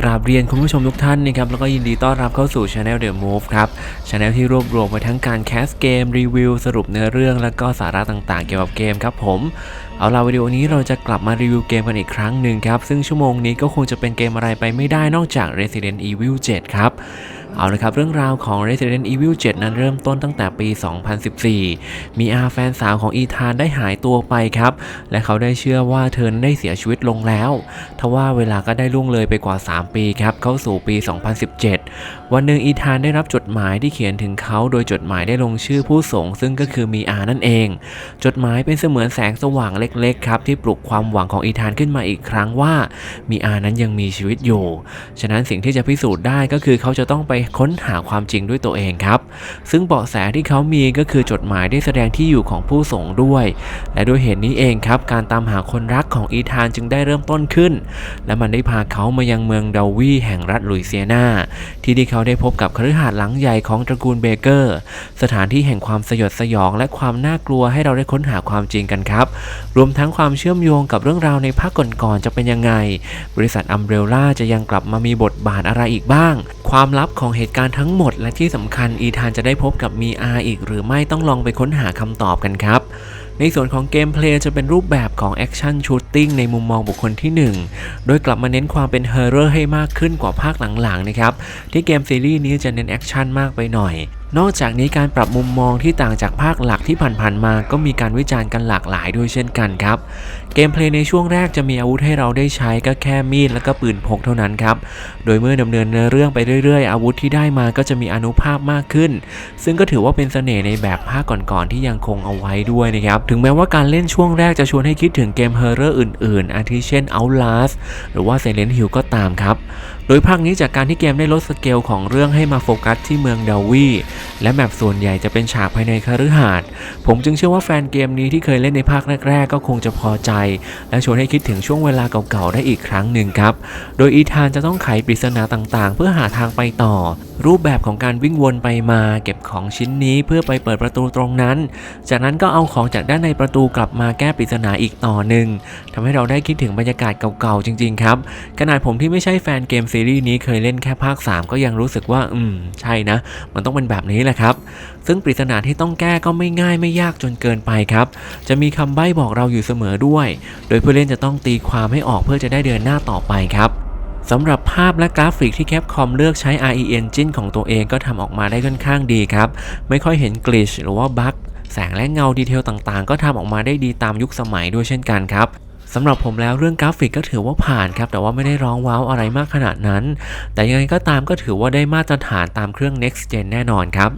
กราบเรียนคุณผู้ชมทุกท่านนะครับแล้วก็ยินดีต้อนรับเข้าสู่ Channel The Move ครับช anel ที่รวบรวมไว้ทั้งการแคสเกมรีวิวสรุปเนื้อเรื่อง แล้วก็สาระต่างๆ เกี่ยวกับเกมครับผมเอาล่ะวิดีโอนี้เราจะกลับมารีวิวเกมกันอีกครั้งหนึ่งครับซึ่งชั่วโมงนี้ก็คงจะเป็นเกมอะไรไปไม่ได้นอกจาก Resident Evil 7 ครับ เอาละครับเรื่องราวของ Resident Evil 7 นั้นเริ่มต้นตั้งแต่ปี 2014 มีอาแฟนสาวของอีธานได้หายตัวไปครับ และเขาได้เชื่อว่าเธอได้เสียชีวิตลงแล้วทว่าเวลาก็ได้ล่วงเลยไปกว่า 3 ปีครับ เข้าสู่ปี 2017 วันหนึ่งอีธานได้รับจดหมายที่เขียนถึงเขาโดยจดหมายได้ลงชื่อผู้ส่งซึ่งก็คือมีอานั่นเอง จดหมายเป็นเสมือนแสงสว่างเล็กๆครับที่ปลุกความหวังของอีธานขึ้นมาอีกครั้งว่ามีอานั้นยังมีชีวิตอยู่ ฉะนั้นสิ่งที่จะพิสูจน์ได้ก็คือเขาจะต้องไปค้นหาความจริงด้วยตัวเองครับ ซึ่งเบาะแสที่เขามีก็คือจดหมายได้แสดงที่อยู่ของผู้ส่งด้วย และด้วยเหตุนี้เองครับ การตามหาคนรักของอีธานจึงได้เริ่มต้นขึ้น และมันได้พาเขามายังเมืองดาวีแห่งรัฐลุยเซียนาที่ที่เขาได้พบกับคฤหาสน์หลังใหญ่ของตระกูลเบเกอร์ สถานที่แห่งความสยดสยองและความน่ากลัวให้เราได้ค้นหาความจริงกันครับ รวมทั้งความเชื่อมโยงกับเรื่องราวในภาคก่อนๆจะเป็นยังไง บริษัทอัมเบรล่าจะยังกลับมามีบทบาทอะไรอีกบ้าง ความลับของมองเหตุการณ์ทั้งหมด และที่สำคัญอีธานจะได้พบกับมีอาอีกหรือไม่ต้องลองไปค้นหาคำตอบกันครับในส่วนของเกมเพลย์จะเป็นรูปแบบของแอคชั่นชูตติ้งในมุมมองบุคคลที่ 1 โดยกลับมาเน้นความเป็นเฮอร์เรอร์ให้มากขึ้นกว่าภาคหลังๆนะครับ ที่เกมซีรีส์นี้จะเน้นแอคชั่นมากไปหน่อยนอกจากนี้การปรับมุมมองที่ต่างจากภาคหลักที่ผ่านๆมา ก็มีการวิจารณ์กันหลากหลายด้วยเช่นกันครับ เกมเพลย์ในช่วงแรกจะมีอาวุธให้เราได้ใช้ก็แค่มีดและก็ปืนพกเท่านั้นครับ โดยเมื่อดำเนินเนื้อเรื่องไปเรื่อยๆ อาวุธที่ได้มาก็จะมีอนุภาพมากขึ้น ซึ่งก็ถือว่าเป็นเสน่ห์ในแบบภาคก่อนๆที่ยังคงเอาไว้ด้วยนะครับ ถึงแม้ว่าการเล่นช่วงแรกจะชวนให้คิดถึงเกมเฮอร์เรอร์อื่นๆ อาทิเช่น Outlast หรือว่า Silent Hill ก็ตามครับ โดยภาคนี้จากการที่เกมได้ลดสเกลของเรื่องให้มาโฟกัสที่เมืองเดาวีและแมปส่วนใหญ่จะเป็นฉากภายในคฤหาสน์ผมจึงเชื่อว่าแฟนเกมนี้ที่เคยเล่นในภาคแรกๆ ก็คงจะพอใจ และชวนให้คิดถึงช่วงเวลาเก่าๆได้อีกครั้งหนึ่งครับ โดยอีธานจะต้องไขปริศนาต่างๆ เพื่อหาทางไปต่อ รูปแบบของการวิ่งวนไปมาเก็บของชิ้นนี้เพื่อไปเปิดประตูตรงนั้น จากนั้นก็เอาของจากด้านในประตูกลับมาแก้ปริศนาอีกต่อหนึ่งทำให้เราได้คิดถึงบรรยากาศเก่าๆจริงๆครับขนาดผมที่ไม่ใช่แฟนเกมซีรีส์นี้เคยเล่นแค่ภาค 3 ก็ยังรู้สึกว่า อืม ใช่นะ มันต้องเป็นแบบนี้แหละครับ ซึ่งปริศนาที่ต้องแก้ก็ไม่ง่ายไม่ยากจนเกินไปครับ จะมีคำใบ้บอกเราอยู่เสมอด้วย โดยผู้เล่นจะต้องตีความให้ออกเพื่อจะได้เดินหน้าต่อไปครับสำหรับภาพและกราฟิกที่แคปคอมเลือกใช้ RE Engine ของตัวเองก็ทำออกมาได้ค่อนข้างดีครับ ไม่ค่อยเห็นกลิชหรือว่าบั๊กแสงและเงาดีเทลต่างๆ ก็ทำออกมาได้ดีตามยุคสมัยด้วยเช่นกันครับ สำหรับผมแล้วเรื่องกราฟิกก็ถือว่าผ่านครับ แต่ว่าไม่ได้ร้องว้าวอะไรมากขนาดนั้น แต่ยังไงก็ตามก็ถือว่าได้มาตรฐานตามเครื่อง next gen แน่นอนครับ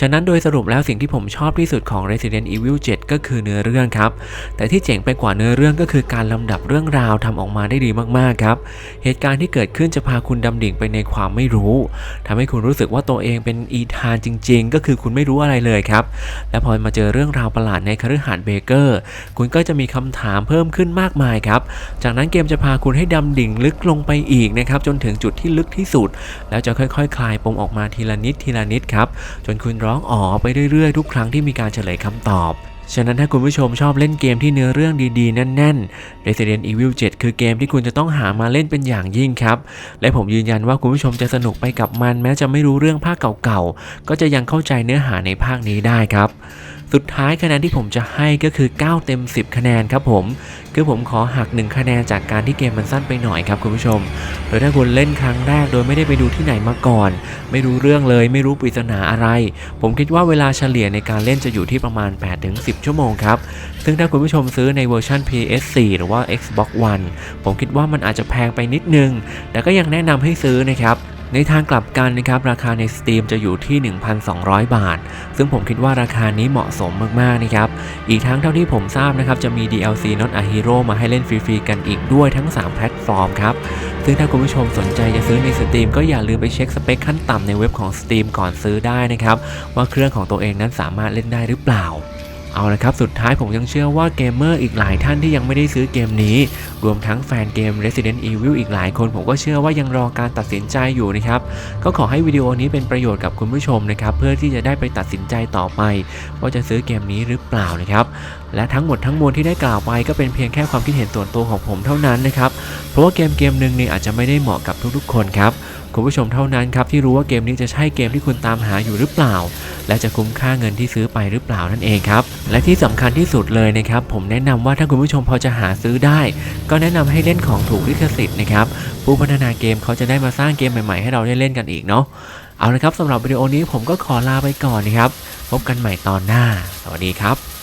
ฉะนั้นโดยสรุปแล้วสิ่งที่ผมชอบที่สุดของ Resident Evil 7 ก็คือเนื้อเรื่องครับ แต่ที่เจ๋งไปกว่าเนื้อเรื่องก็คือการลำดับเรื่องราวทำออกมาได้ดีมากๆครับ เหตุการณ์ที่เกิดขึ้นจะพาคุณดำดิ่งไปในความไม่รู้ทำให้คุณรู้สึกว่าตัวเองเป็นอีธานจริง ๆ ก็คือคุณไม่รู้อะไรเลยครับ และพอมาเจอเรื่องราวประหลาดในคฤหาสน์เบเกอร์ คุณก็จะมีคำถามเพิ่มขึ้นมากมายครับ จากนั้นเกมจะพาคุณให้ดำดิ่งลึกลงไปอีกนะครับจนถึงจุดที่ลึกที่สุด แล้วจะค่อยๆคลายปมออกมาทีละนิดทีละนิดครับจนคุณร้องอ๋อไปเรื่อยๆ ทุกครั้งที่มีการเฉลยคำตอบฉะนั้นถ้าคุณผู้ชมชอบเล่นเกมที่เนื้อเรื่องดีๆ แน่นๆ Resident Evil 7 คือเกมที่คุณจะต้องหามาเล่นเป็นอย่างยิ่งครับ และผมยืนยันว่าคุณผู้ชมจะสนุกไปกับมัน แม้จะไม่รู้เรื่องภาคเก่าๆ ก็จะยังเข้าใจเนื้อหาในภาคนี้ได้ครับสุดท้ายคะแนนที่ผมจะให้ก็คือ 9 เต็ม 10 คะแนนครับผมคือผมขอหัก 1 คะแนนจากการที่เกมมันสั้นไปหน่อยครับคุณผู้ชม โดยถ้าคุณเล่นครั้งแรกโดยไม่ได้ไปดูที่ไหนมาก่อน ไม่รู้เรื่องเลยไม่รู้ปริศนาอะไร ผมคิดว่าเวลาเฉลี่ยในการเล่นจะอยู่ที่ประมาณ 8-10 ชั่วโมงครับ ซึ่งถ้าคุณผู้ชมซื้อในเวอร์ชัน PS4 หรือว่า Xbox One ผมคิดว่ามันอาจจะแพงไปนิดนึง แต่ก็ยังแนะนำให้ซื้อนะครับ ในทางกลับกันนะครับราคาใน Steam จะอยู่ที่ 1,200 บาท ซึ่งผมคิดว่าราคานี้เหมาะสมมากๆนะครับ อีกทั้งเท่าที่ผมทราบนะครับจะมี DLC Not a Hero มาให้เล่นฟรีๆกันอีกด้วยทั้ง 3 แพลตฟอร์มครับ ซึ่งถ้าคุณผู้ชมสนใจจะซื้อใน Steam ก็อย่าลืมไปเช็คสเปคขั้นต่ำในเว็บของ Steam ก่อนซื้อได้นะครับ ว่าเครื่องของตัวเองนั้นสามารถเล่นได้หรือเปล่า เอาละครับสุดท้ายผมยังเชื่อว่าเกมเมอร์อีกหลายท่านที่ยังไม่ได้ซื้อเกมนี้ รวมทั้งแฟนเกม Resident Evil อีกหลายคนผมก็เชื่อว่ายังรอการตัดสินใจอยู่นะครับ ก็ขอให้วิดีโอนี้เป็นประโยชน์กับคุณผู้ชมนะครับ เพื่อที่จะได้ไปตัดสินใจต่อไป ว่าจะซื้อเกมนี้หรือเปล่านะครับและทั้งหมดทั้งมวลที่ได้กล่าวไปก็เป็นเพียงแค่ความคิดเห็นส่วนตัวของผมเท่านั้นนะครับ เพราะว่าเกมเกมหนึ่งเนี่ยอาจจะไม่ได้เหมาะกับทุกๆ คนครับ คุณผู้ชมเท่านั้นครับที่รู้ว่าเกมนี้จะใช่เกมที่คุณตามหาอยู่หรือเปล่า และจะคุ้มค่าเงินที่ซื้อไปหรือเปล่านั่นเองครับ และที่สำคัญที่สุดเลยนะครับ ผมแนะนำว่าถ้าคุณผู้ชมพอจะหาซื้อได้ ก็แนะนำให้เล่นของถูกลิขสิทธิ์นะครับผู้พัฒนาเกมเขาจะได้มาสร้างเกมใหม่ๆให้เราได้เล่นกันอีกเนาะเอาละครับสำหรับวิดีโอนี้ผมก็ขอลาไปก่อนนะครับ พบกันใหม่ตอนหน้า สวัสดีครับ